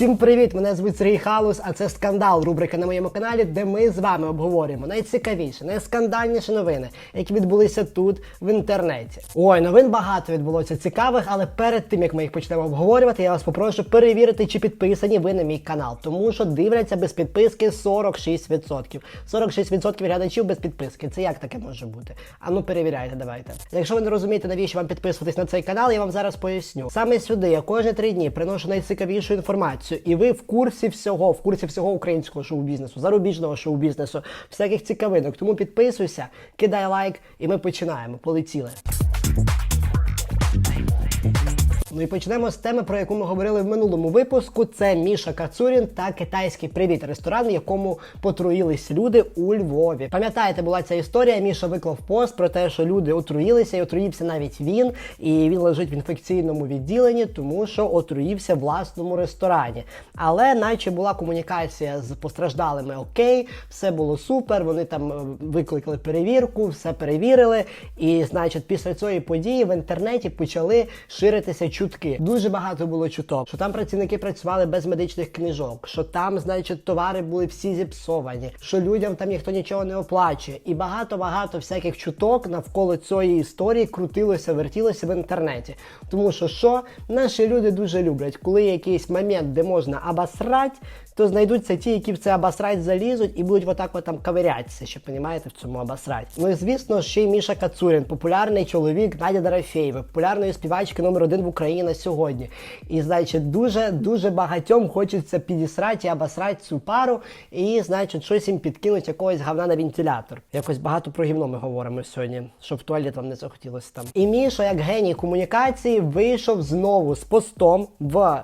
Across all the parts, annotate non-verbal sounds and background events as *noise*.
Всім привіт! Мене звуть Сергій Халус, а це скандал. Рубрика на моєму каналі, де ми з вами обговорюємо найцікавіші, найскандальніші новини, які відбулися тут в інтернеті. Ой, новин багато відбулося цікавих, але перед тим як ми їх почнемо обговорювати, я вас попрошу перевірити, чи підписані ви на мій канал, тому що дивляться без підписки 46%. 46% глядачів без підписки. Це як таке може бути? А ну перевіряйте, давайте. Якщо ви не розумієте, навіщо вам підписуватись на цей канал, я вам зараз поясню. Саме сюди я кожні три дні приношу найцікавішу інформацію, і ви в курсі всього, в курсі всього українського шоу-бізнесу, зарубіжного шоу-бізнесу, всяких цікавинок. Тому підписуйся, кидай лайк, і ми починаємо. Полетіли. Ну і почнемо з теми, про яку ми говорили в минулому випуску. Це Міша Кацурін та китайський привіт, ресторан, якому потруїлись люди у Львові. Пам'ятаєте, була ця історія. Міша виклав пост про те, що люди отруїлися, і отруївся навіть він. І він лежить в інфекційному відділенні, тому що отруївся в власному ресторані. Але, наче була комунікація з постраждалими окей, все було супер. Вони там е, викликали перевірку, все перевірили. І, значить, після цієї події в інтернеті почали ширитися чутки. Дуже багато було чуток, що там працівники працювали без медичних книжок, що там, значить, товари були всі зіпсовані, що людям там ніхто нічого не оплачує. І багато-багато всяких чуток навколо цієї історії крутилося, вертілося в інтернеті. Тому що що наші люди дуже люблять, коли є якийсь момент, де можна абасрать, то знайдуться ті, які в це абасрать залізуть і будуть отак от там каверятися, що понімаєте, в цьому абасрать. Ну і звісно, ще й Міша Кацурін, популярний чоловік Надя Дорофєєва, популярної співачки номер один в Україні на сьогодні. І значить, дуже дуже багатьом хочеться підісрати і абасрати цю пару, і значить, щось їм підкинуть якогось говна на вентилятор. Якось багато про гівно ми говоримо сьогодні, щоб в туалет вам не захотілося там. І Міша, як геній комунікації, вийшов знову з постом в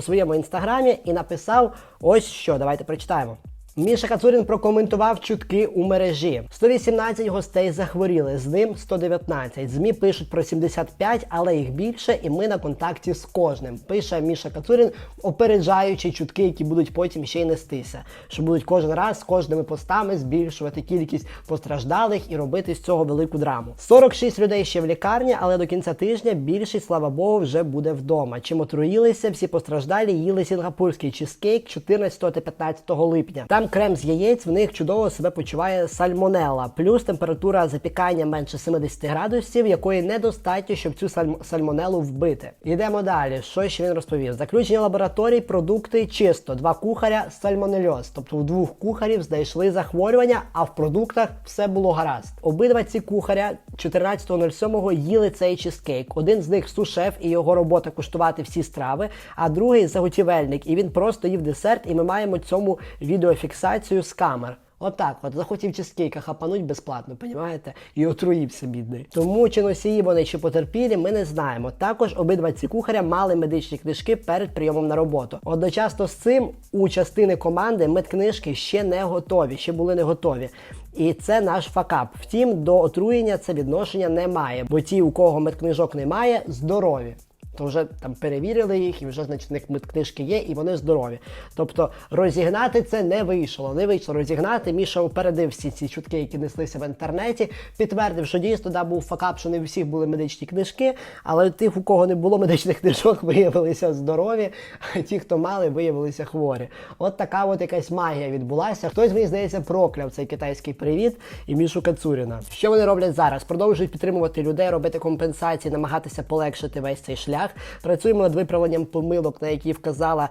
своєму інстаграмі і написав ось що. Давайте прочитаємо. Міша Кацурін прокоментував чутки у мережі. 118 гостей захворіли, з ним 119. ЗМІ пишуть про 75, але їх більше, і ми на контакті з кожним. Пише Міша Кацурін, опереджаючи чутки, які будуть потім ще й нестися. Що будуть кожен раз з кожними постами збільшувати кількість постраждалих і робити з цього велику драму. 46 людей ще в лікарні, але до кінця тижня більшість, слава Богу, вже буде вдома. Чим отруїлися, всі постраждалі їли сінгапурський чизкейк 14 та 15 липня. Там крем з яєць, в них чудово себе почуває сальмонелла, плюс температура запікання менше 70 градусів, якої недостатньо, щоб цю сальм- сальмонелу вбити. Йдемо далі. Що ще він розповів? Заключення лабораторій, продукти чисто. Два кухаря сальмонельоз. Тобто у двох кухарів знайшли захворювання, а в продуктах все було гаразд. Обидва ці кухаря 14.07 їли цей чизкейк. Один з них сушеф і його робота куштувати всі страви, а другий заготівельник. І він просто їв десерт, і ми маємо цьому відеофіксацію з камер. Отак, от захотів чизкейка хапануть безплатно, понімаєте? І отруївся, бідний. Тому чи носії вони чи потерпілі, ми не знаємо. Також обидва ці кухаря мали медичні книжки перед прийомом на роботу. Одночасно з цим у частини команди медкнижки ще не готові, ще були не готові. І це наш факап. Втім, до отруєння це відношення немає, бо ті, у кого медкнижок немає, здорові то вже там перевірили їх, і вже значить в них медкнижки є, і вони здорові. Тобто розігнати це не вийшло. Не вийшло розігнати. Міша упередив всі ці чутки, які неслися в інтернеті, підтвердив, що дійсно да, був факап, що не у всіх були медичні книжки, але тих, у кого не було медичних книжок, *laughs* виявилися здорові, а ті, хто мали, виявилися хворі. От така от якась магія відбулася. Хтось, мені здається, прокляв цей китайський привіт і Мішу Кацуріна. Що вони роблять зараз? Продовжують підтримувати людей, робити компенсації, намагатися полегшити весь цей шлях. Працюємо над виправленням помилок, на які вказала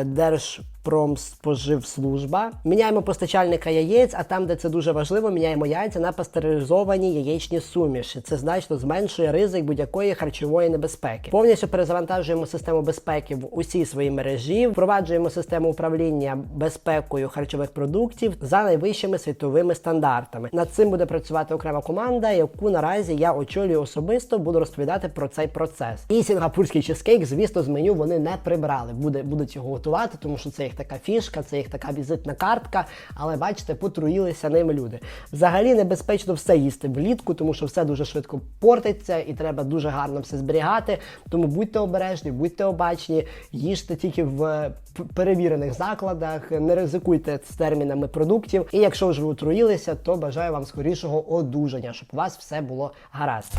е, Держпромспоживслужба. Міняємо постачальника яєць, а там, де це дуже важливо, міняємо яйця на пастеризовані яєчні суміші. Це значно зменшує ризик будь-якої харчової небезпеки. Повністю перезавантажуємо систему безпеки в усій своїй мережі, впроваджуємо систему управління безпекою харчових продуктів за найвищими світовими стандартами. Над цим буде працювати окрема команда, яку наразі я очолюю особисто, буду розповідати про цей процес. І сінгапурський чизкейк, звісно, з меню вони не прибрали. Буде, будуть його готувати, тому що це їх така фішка, це їх така візитна картка. Але бачите, потруїлися ними люди. Взагалі небезпечно все їсти влітку, тому що все дуже швидко портиться і треба дуже гарно все зберігати. Тому будьте обережні, будьте обачні, їжте тільки в перевірених закладах, не ризикуйте з термінами продуктів. І якщо ж ви отруїлися, то бажаю вам скорішого одужання, щоб у вас все було гаразд.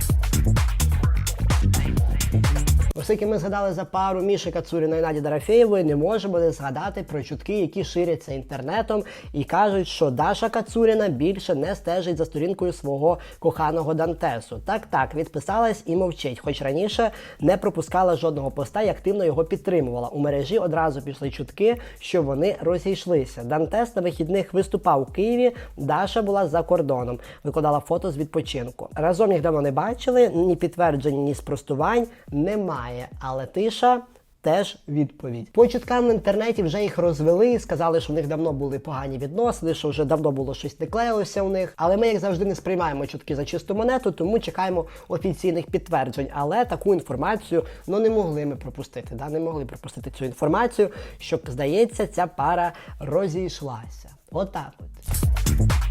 Оскільки ми згадали за пару Міші Кацуріна і Наді Дарафєєвої, не можемо не згадати про чутки, які ширяться інтернетом і кажуть, що Даша Кацуріна більше не стежить за сторінкою свого коханого Дантесу. Так, так, відписалась і мовчить, хоч раніше не пропускала жодного поста і активно його підтримувала. У мережі одразу пішли чутки, що вони розійшлися. Дантес на вихідних виступав у Києві. Даша була за кордоном, викладала фото з відпочинку. Разом їх давно не бачили, ні підтверджень, ні спростувань немає. Але тиша. Теж відповідь. По чуткам в інтернеті вже їх розвели, сказали, що в них давно були погані відносини, що вже давно було щось не клеїлося у них. Але ми, як завжди, не сприймаємо чутки за чисту монету, тому чекаємо офіційних підтверджень. Але таку інформацію ну не могли ми пропустити. Да? Не могли пропустити цю інформацію, що здається, ця пара розійшлася. Отак от.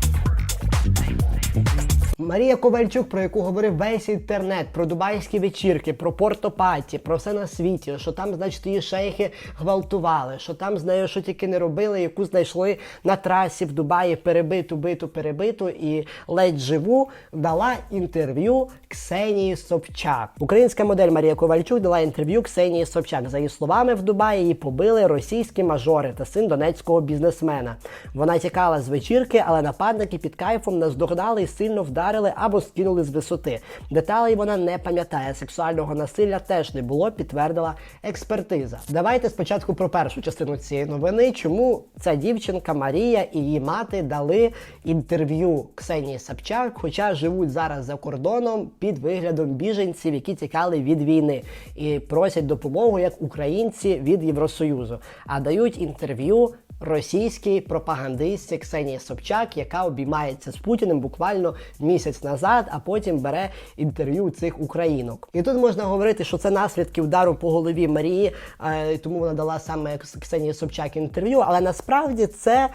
Марія Ковальчук, про яку говорив весь інтернет, про дубайські вечірки, про портопаті, про все на світі, що там, значить, її шейхи гвалтували, що там з нею що тільки не робили, яку знайшли на трасі в Дубаї перебиту, биту, перебиту і ледь живу, дала інтерв'ю Ксенії Собчак. Українська модель Марія Ковальчук дала інтерв'ю Ксенії Собчак. За її словами, в Дубаї її побили російські мажори та син донецького бізнесмена. Вона тікала з вечірки, але нападники під кайфом наздогнали і сильно вдарили або скинули з висоти. Деталей вона не пам'ятає. Сексуального насилля теж не було, підтвердила експертиза. Давайте спочатку про першу частину цієї новини. Чому ця дівчинка Марія і її мати дали інтерв'ю Ксенії Собчак, хоча живуть зараз за кордоном під виглядом біженців, які тікали від війни, і просять допомогу як українці від Євросоюзу, а дають інтерв'ю російській пропагандистці Ксенії Собчак, яка обіймається з Путіним буквально місяць назад, а потім бере інтерв'ю цих українок. І тут можна говорити, що це наслідки удару по голові Марії, е, тому вона дала саме Кс- Ксенії Собчак інтерв'ю. Але насправді це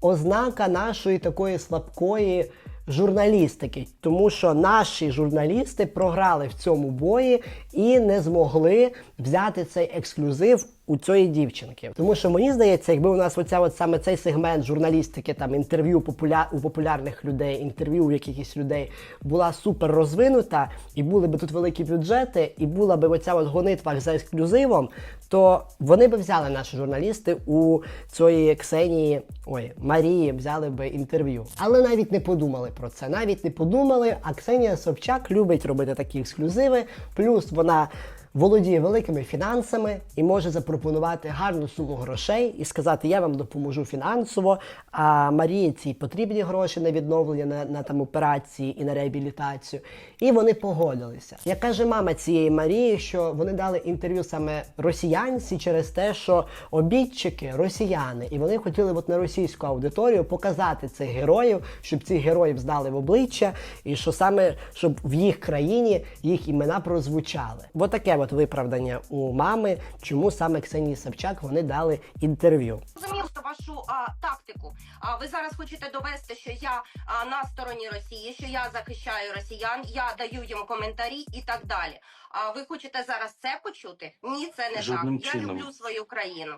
ознака нашої такої слабкої. Журналістики, тому що наші журналісти програли в цьому бої і не змогли взяти цей ексклюзив у цієї дівчинки. Тому що мені здається, якби у нас оця от саме цей сегмент журналістики, там інтерв'ю популя... у популярних людей, інтерв'ю у якихось людей була супер розвинута, і були би тут великі бюджети, і була би оця от гонитва за ексклюзивом, то вони би взяли наші журналісти у цієї Ксенії, ой, Марії, взяли би інтерв'ю. Але навіть не подумали про це. Навіть не подумали. А Ксенія Собчак любить робити такі ексклюзиви. Плюс вона володіє великими фінансами і може запропонувати гарну суму грошей і сказати: Я вам допоможу фінансово. А Марії цій потрібні гроші на відновлення на, на там операції і на реабілітацію. І вони погодилися. Як каже мама цієї Марії, що вони дали інтерв'ю саме росіянці через те, що обідчики росіяни, і вони хотіли от на російську аудиторію показати цих героїв, щоб цих героїв здали в обличчя, і що саме щоб в їх країні їх імена прозвучали. Бо таке от виправдання у мами, чому саме Ксенії Собчак вони дали інтерв'ю. Зрозумів вашу а, тактику. А ви зараз хочете довести, що я а, на стороні Росії, що я захищаю росіян, я даю їм коментарі і так далі. А ви хочете зараз це почути? Ні, це не Жодним так. чином. Я люблю свою країну.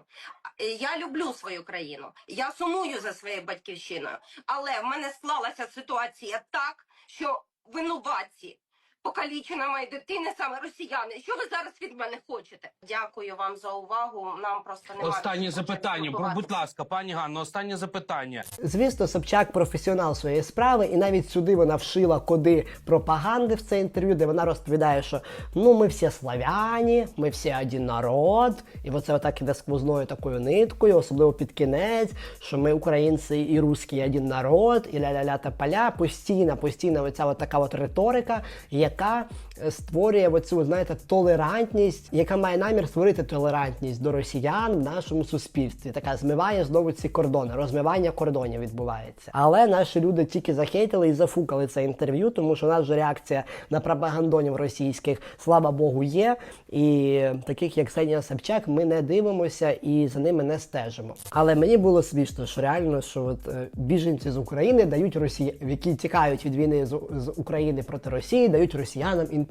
Е, Я люблю свою країну. Я сумую за своєю батьківщиною. Але в мене склалася ситуація так, що винуватці. Покалічена моя дитини саме росіяни. Що ви зараз від мене хочете? Дякую вам за увагу. Нам просто немає Останнє запитання. Бу- Будь ласка. пані Ганно, останнє запитання. Звісно, Собчак професіонал своєї справи, і навіть сюди вона вшила коди пропаганди в це інтерв'ю, де вона розповідає, що ну ми всі славяні, ми всі один народ, і оце отак іде сквозною такою ниткою, особливо під кінець, що ми українці і русські один народ, і ля-ля-ля та поля. Постійна, постійна оця от така от риторика, яка е, створює оцю, знаєте, толерантність, яка має намір створити толерантність до росіян в нашому суспільстві. Така змиває знову ці кордони, розмивання кордонів відбувається. Але наші люди тільки захейтили і зафукали це інтерв'ю, тому що у нас вже реакція на пропагандонів російських, слава Богу, є. І таких як Ксенія Собчак, ми не дивимося і за ними не стежимо. Але мені було смішно, що реально, що от е, біженці з України дають Росії, які тікають від війни з, з України проти Росії, дають росіянам інтерв'ю.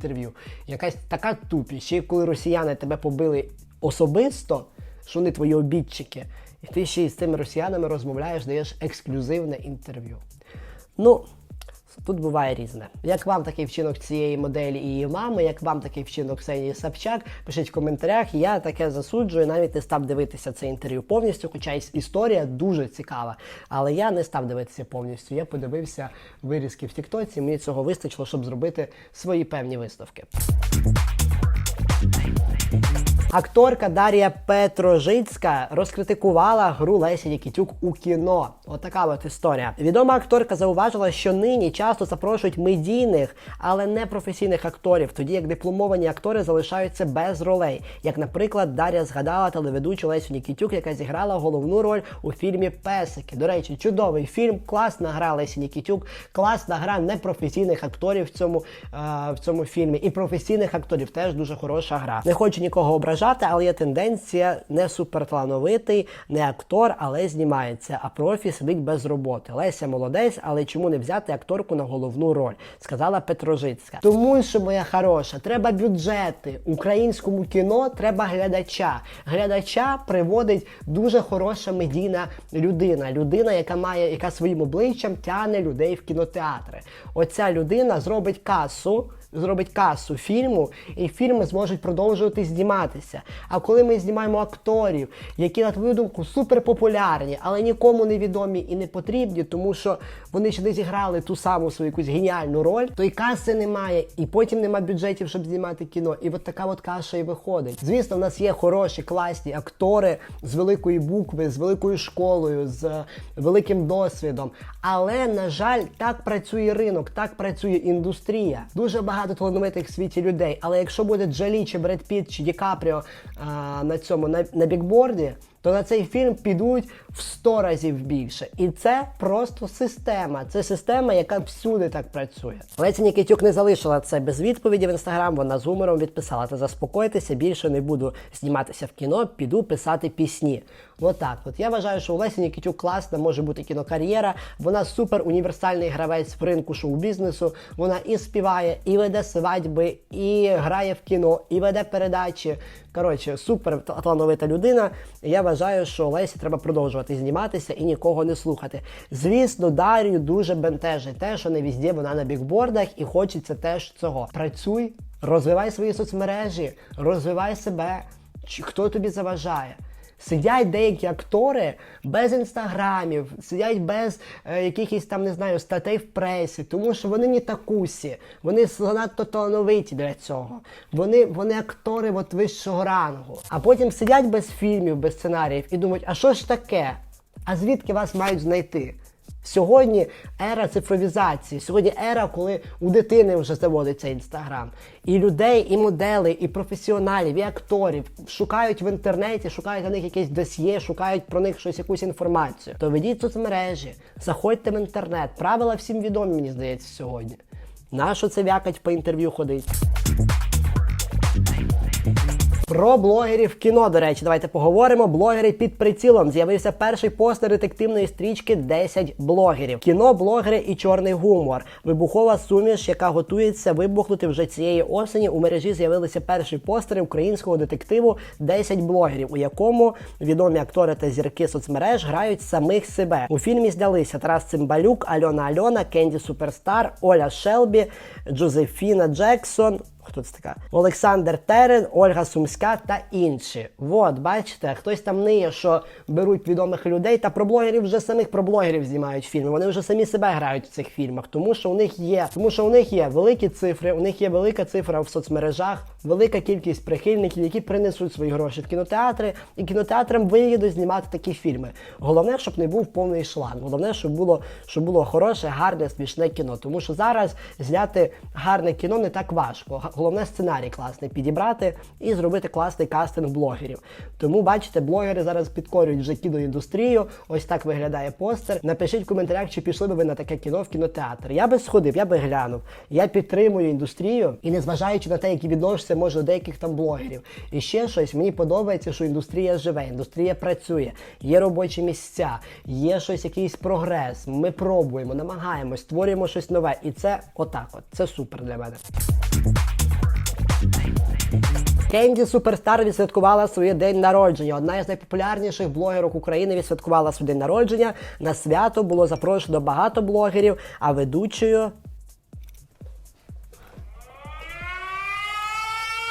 Якась така тупість. Ще коли росіяни тебе побили особисто, що вони твої обідчики, і ти ще й з цими росіянами розмовляєш, даєш ексклюзивне інтерв'ю. Ну, Тут буває різне. Як вам такий вчинок цієї моделі і її мами, як вам такий вчинок Ксенії Сапчак, пишіть в коментарях. Я таке засуджую, навіть не став дивитися це інтерв'ю повністю, хоча історія дуже цікава. Але я не став дивитися повністю. Я подивився вирізки в Тіктоці. Мені цього вистачило, щоб зробити свої певні висновки. Акторка Дар'я Петрожицька розкритикувала гру Лесі Нікітюк у кіно. Отака от історія. Відома акторка зауважила, що нині часто запрошують медійних, але не професійних акторів, тоді як дипломовані актори залишаються без ролей. Як, наприклад, Дар'я згадала телеведучу Лесю Нікітюк, яка зіграла головну роль у фільмі Песики. До речі, чудовий фільм, класна гра Лесі Нікітюк, класна гра непрофесійних акторів в цьому, е, в цьому фільмі. І професійних акторів теж дуже хороша гра. Не хочу нікого ображати, але є тенденція не суперталановитий, не актор, але знімається. А профі сидить без роботи. Леся молодець, але чому не взяти акторку на головну роль? Сказала Петрожицька. Тому що моя хороша, треба бюджети. Українському кіно треба глядача. Глядача приводить дуже хороша медійна людина. Людина, яка має, яка своїм обличчям тягне людей в кінотеатри. Оця людина зробить касу зробить касу фільму, і фільми зможуть продовжувати зніматися. А коли ми знімаємо акторів, які, на твою думку, суперпопулярні, але нікому не відомі і не потрібні, тому що вони ще не зіграли ту саму свою якусь геніальну роль, то і каси немає, і потім нема бюджетів, щоб знімати кіно. І от така от каша і виходить. Звісно, в нас є хороші, класні актори з великої букви, з великою школою, з великим досвідом. Але, на жаль, так працює ринок, так працює індустрія. Дуже багато талановитих в світі людей. Але якщо буде Джалі, чи Бред Піт, чи Ді Капріо а, на цьому на, на бікборді, то на цей фільм підуть в 100 разів більше. І це просто система. Це система, яка всюди так працює. Леся Нікітюк не залишила це без відповіді в інстаграм. Вона з гумором відписала: та заспокойтеся, більше не буду зніматися в кіно, піду писати пісні. Отак. От я вважаю, що у Лесі Нікітюк класна може бути кінокар'єра. Вона супер універсальний гравець в ринку шоу-бізнесу. Вона і співає, і веде свадьби, і грає в кіно, і веде передачі. Коротше, супер талановита людина. Я вважаю, що Лесі треба продовжувати зніматися і нікого не слухати. Звісно, Дар'ю дуже бентежить те, що не візде вона на бікбордах, і хочеться теж цього. Працюй, розвивай свої соцмережі, розвивай себе. Хто тобі заважає? Сидять деякі актори без інстаграмів, сидять без е, якихось там, не знаю, статей в пресі, тому що вони не такусі, вони занадто талановиті для цього. Вони, вони актори от вищого рангу. А потім сидять без фільмів, без сценаріїв і думають, а що ж таке? А звідки вас мають знайти? Сьогодні ера цифровізації, сьогодні ера, коли у дитини вже заводиться інстаграм. І людей, і моделей, і професіоналів, і акторів шукають в інтернеті, шукають на них якесь досьє, шукають про них щось, якусь інформацію. То ведіть соцмережі, заходьте в інтернет. Правила всім відомі, мені здається, сьогодні. Нащо це вякать по інтерв'ю ходить? Про блогерів кіно, до речі, давайте поговоримо. Блогери під прицілом. З'явився перший постер детективної стрічки «10 блогерів. Кіно, блогери і чорний гумор. Вибухова суміш, яка готується вибухнути вже цієї осені. У мережі з'явилися перші постери українського детективу «10 блогерів, у якому відомі актори та зірки соцмереж грають самих себе. У фільмі знялися Тарас Цимбалюк, Альона Альона, Кенді Суперстар, Оля Шелбі, Джозефіна Джексон. Хто це така? Олександр Терен, Ольга Сумська та інші. От, бачите, хтось там ниє, що беруть відомих людей, та про блогерів вже самих про блогерів знімають фільми. Вони вже самі себе грають в цих фільмах, тому що у них є, тому що у них є великі цифри, у них є велика цифра в соцмережах, велика кількість прихильників, які принесуть свої гроші в кінотеатри, і кінотеатрам вигідно знімати такі фільми. Головне, щоб не був повний шланг. Головне, щоб було, щоб було хороше, гарне, смішне кіно. Тому що зараз зняти гарне кіно не так важко. Головне сценарій класний підібрати і зробити класний кастинг блогерів. Тому бачите, блогери зараз підкорюють вже кіноіндустрію. Ось так виглядає постер. Напишіть в коментарях, чи пішли би ви на таке кіно в кінотеатр. Я би сходив, я би глянув. Я підтримую індустрію і незважаючи на те, які відношуться може деяких там блогерів. І ще щось мені подобається, що індустрія живе, індустрія працює, є робочі місця, є щось, якийсь прогрес. Ми пробуємо, намагаємось, створюємо щось нове. І це отак. От це супер для мене. Кенді Суперстар відсвяткувала своє день народження. Одна із найпопулярніших блогерок України відсвяткувала свій день народження. На свято було запрошено багато блогерів, а ведучою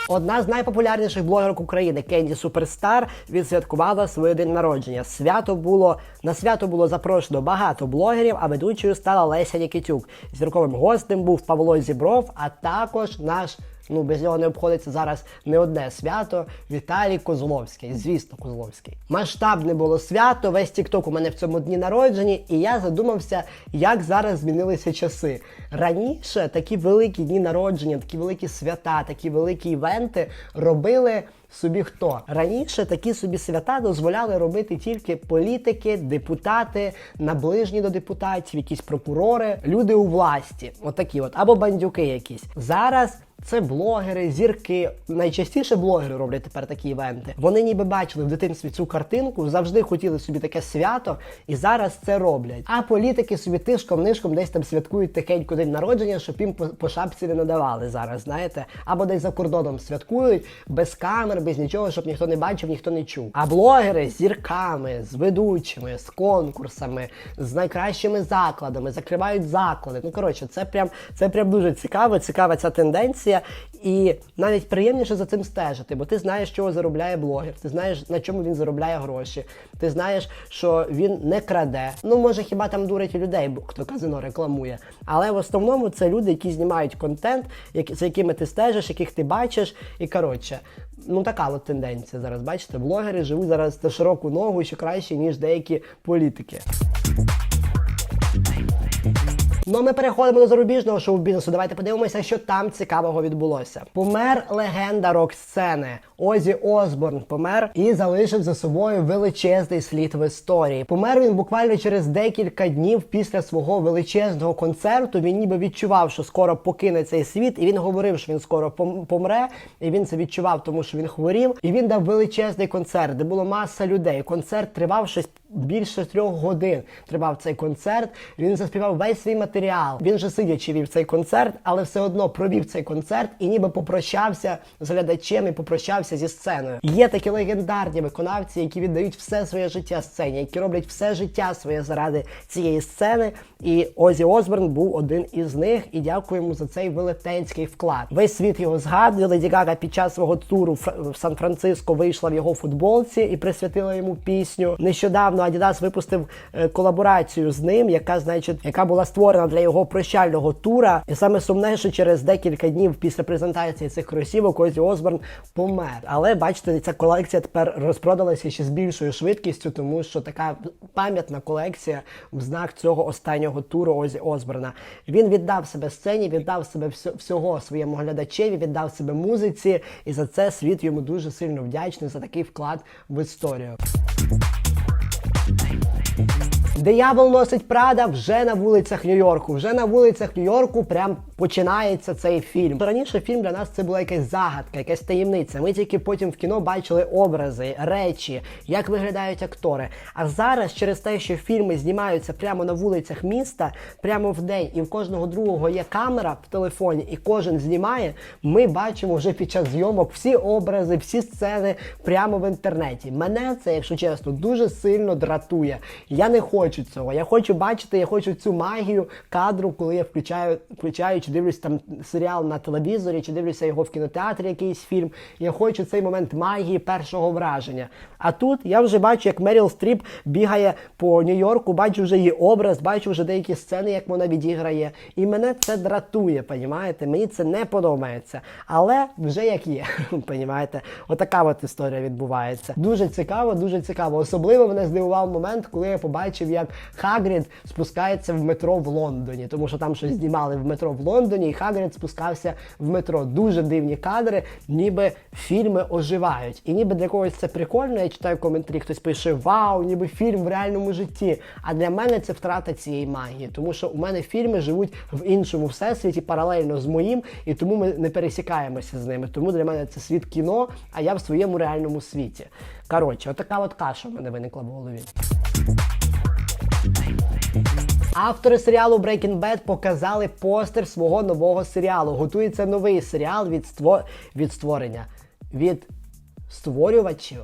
Одна з найпопулярніших блогерок України Кенді Суперстар відсвяткувала своє день народження. Свято було на свято було запрошено багато блогерів, а ведучою стала Леся Нікітюк. Зірковим гостем був Павло Зібров, а також наш. Ну, без нього не обходиться зараз не одне свято. Віталій Козловський. Звісно, Козловський. Масштабне було свято. Весь Тікток у мене в цьому дні народжені, і я задумався, як зараз змінилися часи. Раніше такі великі дні народження, такі великі свята, такі великі івенти робили. Собі хто раніше такі собі свята дозволяли робити тільки політики, депутати, наближні до депутатів, якісь прокурори, люди у власті, отакі, от або бандюки якісь. Зараз це блогери, зірки. Найчастіше блогери роблять тепер такі івенти. Вони ніби бачили в дитинстві цю картинку, завжди хотіли собі таке свято, і зараз це роблять. А політики собі тишком нишком десь там святкують тихенько день народження, щоб їм по шапці не надавали зараз, знаєте, або десь за кордоном святкують без камер, без нічого, щоб ніхто не бачив, ніхто не чув. А блогери з зірками, з ведучими, з конкурсами, з найкращими закладами, закривають заклади. Ну коротше, це прям це прям дуже цікаво. Цікава ця тенденція, і навіть приємніше за цим стежити, бо ти знаєш, чого заробляє блогер, ти знаєш на чому він заробляє гроші. Ти знаєш, що він не краде. Ну може хіба там дурить людей, бо хто казино рекламує. Але в основному це люди, які знімають контент, які, за якими ти стежиш, яких ти бачиш, і коротше. Ну така от тенденція зараз. Бачите, блогери живуть зараз на широку ногу ще краще, ніж деякі політики. Ну, ми переходимо до зарубіжного шоу-бізнесу. Давайте подивимося, що там цікавого відбулося. Помер легенда рок-сцени. Озі Осборн помер і залишив за собою величезний слід в історії. Помер він буквально через декілька днів після свого величезного концерту. Він ніби відчував, що скоро покине цей світ, і він говорив, що він скоро пом- помре. І він це відчував, тому що він хворів. І він дав величезний концерт, де було маса людей. Концерт тривав щось більше трьох годин. Тривав цей концерт. Він заспівав весь свій матеріал. Він же сидячи вів цей концерт, але все одно провів цей концерт і ніби попрощався з глядачем і попрощався зі сценою. Є такі легендарні виконавці, які віддають все своє життя сцені, які роблять все життя своє заради цієї сцени. І Озі Осборн був один із них. І дякую йому за цей велетенський вклад. Весь світ його згадує. Леді Гага під час свого туру в Сан-Франциско вийшла в його футболці і присвятила йому пісню. Нещодавно Adidas випустив е, колаборацію з ним, яка значить, яка була створена для його прощального тура. І саме сумне, що через декілька днів після презентації цих кросівок Озі Осборн помер. Але бачите, ця колекція тепер розпродалася ще з більшою швидкістю, тому що така пам'ятна колекція в знак цього останнього туру Озі Осборна. Він віддав себе сцені, віддав себе всього своєму глядачеві, віддав себе музиці, і за це світ йому дуже сильно вдячний за такий вклад в історію. Диявол носить Прада вже на вулицях Нью-Йорку. Вже на вулицях Нью-Йорку прям починається цей фільм. Раніше фільм для нас це була якась загадка, якась таємниця. Ми тільки потім в кіно бачили образи, речі, як виглядають актори. А зараз, через те, що фільми знімаються прямо на вулицях міста, прямо в день, і в кожного другого є камера в телефоні, і кожен знімає. Ми бачимо вже під час зйомок всі образи, всі сцени прямо в інтернеті. Мене це, якщо чесно, дуже сильно дратує. Я не хочу цього. Я хочу бачити, я хочу цю магію кадру, коли я включаю, включаю чи дивлюсь там серіал на телевізорі, чи дивлюся його в кінотеатрі, якийсь фільм. Я хочу цей момент магії першого враження. А тут я вже бачу, як Меріл Стріп бігає по Нью-Йорку, бачу вже її образ, бачу вже деякі сцени, як вона відіграє. І мене це дратує, понімаєте? Мені це не подобається. Але вже як є, *laughs* понімаєте? Отака от історія відбувається. Дуже цікаво, дуже цікаво. Особливо мене здивував момент, коли я побачив, як Хагрід спускається в метро в Лондоні, тому що там щось знімали в метро в Лондоні, і Хагрід спускався в метро. Дуже дивні кадри, ніби фільми оживають. І ніби для когось це прикольно. Я читаю коментарі, хтось пише Вау, ніби фільм в реальному житті. А для мене це втрата цієї магії, тому що у мене фільми живуть в іншому всесвіті паралельно з моїм, і тому ми не пересікаємося з ними. Тому для мене це світ кіно, а я в своєму реальному світі. Коротше, отака от каша в мене виникла в голові. Автори серіалу Breaking Bad показали постер свого нового серіалу. Готується новий серіал від, ство... від створення. Від створювачів.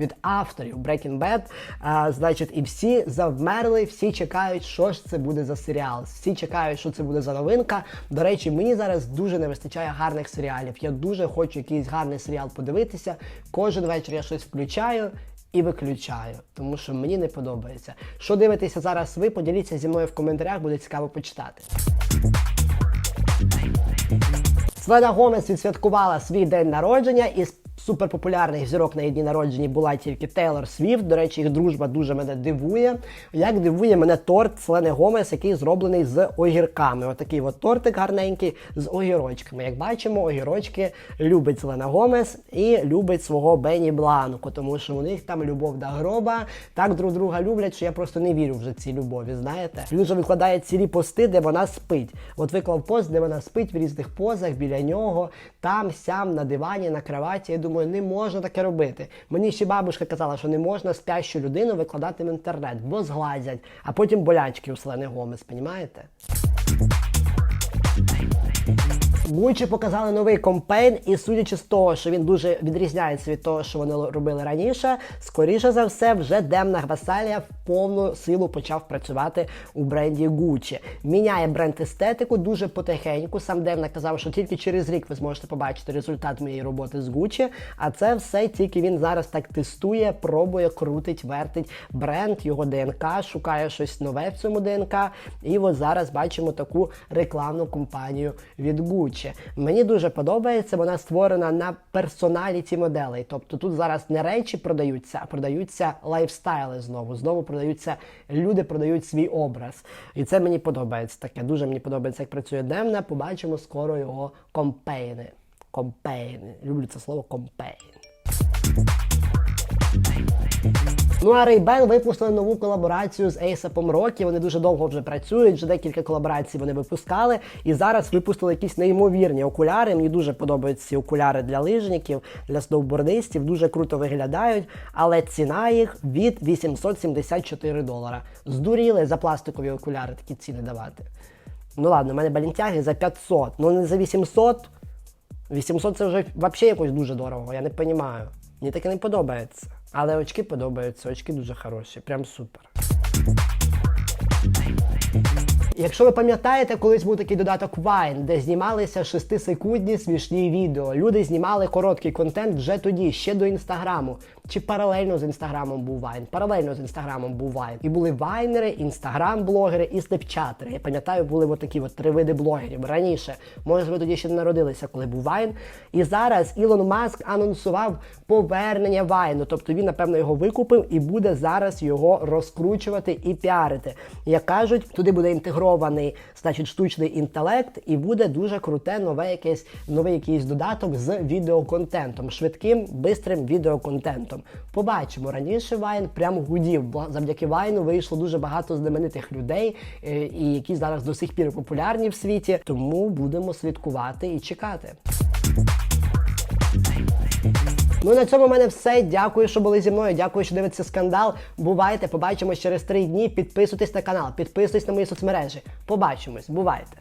від авторів Breaking Bad. А, значить, і всі завмерли, всі чекають, що ж це буде за серіал. Всі чекають, що це буде за новинка. До речі, мені зараз дуже не вистачає гарних серіалів. Я дуже хочу якийсь гарний серіал подивитися. Кожен вечір я щось включаю. І виключаю, тому що мені не подобається. Що дивитеся зараз ви? Поділіться зі мною в коментарях, буде цікаво почитати. Селена Гомес відсвяткувала свій день народження із суперпопулярних зірок на її дні народження була тільки Тейлор Свіфт. До речі, їх дружба дуже мене дивує. Як дивує мене торт Селени Гомес, який зроблений з огірками. Отакий от тортик гарненький з огірочками. Як бачимо, огірочки любить Селена Гомес і любить свого Бені Бланко, тому що у них там любов до гроба. Так друг друга люблять, що я просто не вірю вже цій любові. Знаєте, він вже викладає цілі пости, де вона спить. От виклав пост, де вона спить в різних позах біля нього, там, сям, на дивані, на кроваті. Я думаю, не можна таке робити. Мені ще бабушка казала, що не можна спящу людину викладати в інтернет, бо згладять, а потім болячки у Селени Гомес, понімаєте? Гуччі показали новий компейн, і судячи з того, що він дуже відрізняється від того, що вони робили раніше, скоріше за все, вже Демна Гвасалія в повну силу почав працювати у бренді Gucci. Міняє бренд естетику дуже потихеньку. Сам Демна казав, що тільки через рік ви зможете побачити результат моєї роботи з Gucci, А це все тільки він зараз так тестує, пробує, крутить, вертить бренд, його ДНК, шукає щось нове в цьому ДНК. І от зараз бачимо таку рекламну кампанію від Gucci. Мені дуже подобається, вона створена на персоналіті моделей. Тобто тут зараз не речі продаються, а продаються лайфстайли знову. Знову продаються люди, продають свій образ. І це мені подобається таке. Дуже мені подобається, як працює Демна. Побачимо скоро його компейни. Компейни. Люблю це слово компейн. Ну а Ray-Ban випустили нову колаборацію з A$AP Rocky. Вони дуже довго вже працюють, вже декілька колаборацій вони випускали. І зараз випустили якісь неймовірні окуляри. Мені дуже подобаються ці окуляри для лижників, для сноубордистів. Дуже круто виглядають, але ціна їх від 874 долара. Здуріли за пластикові окуляри такі ціни давати. Ну ладно, в мене балінтяги за 500, ну не за 800. 800 це вже взагалі якось дуже дорого, я не розумію. Мені таке не подобається. Але очки подобаються, очки дуже хороші, прям супер. Якщо ви пам'ятаєте, колись був такий додаток Vine, де знімалися 6-секундні смішні відео. Люди знімали короткий контент вже тоді, ще до інстаграму. Чи паралельно з інстаграмом був Vine? Паралельно з інстаграмом був Vine. І були вайнери, інстаграм-блогери і снепчатери. Я пам'ятаю, були от такі от три види блогерів раніше. Може, ви тоді ще не народилися, коли був Vine. І зараз Ілон Маск анонсував повернення Вайну. Тобто він, напевно, його викупив і буде зараз його розкручувати і піарити. Як кажуть, туди буде інтегрований значить, штучний інтелект, і буде дуже круте нове якесь новий якийсь додаток з відеоконтентом, швидким, бистрим відеоконтентом. Побачимо раніше Вайн прям гудів, бо завдяки Вайну вийшло дуже багато знаменитих людей, е, і які зараз до сих пір популярні в світі. Тому будемо слідкувати і чекати. Ну на цьому в мене все. Дякую, що були зі мною. Дякую, що дивитеся скандал. Бувайте, побачимось через три дні. Підписуйтесь на канал, підписуйтесь на мої соцмережі. Побачимось, бувайте.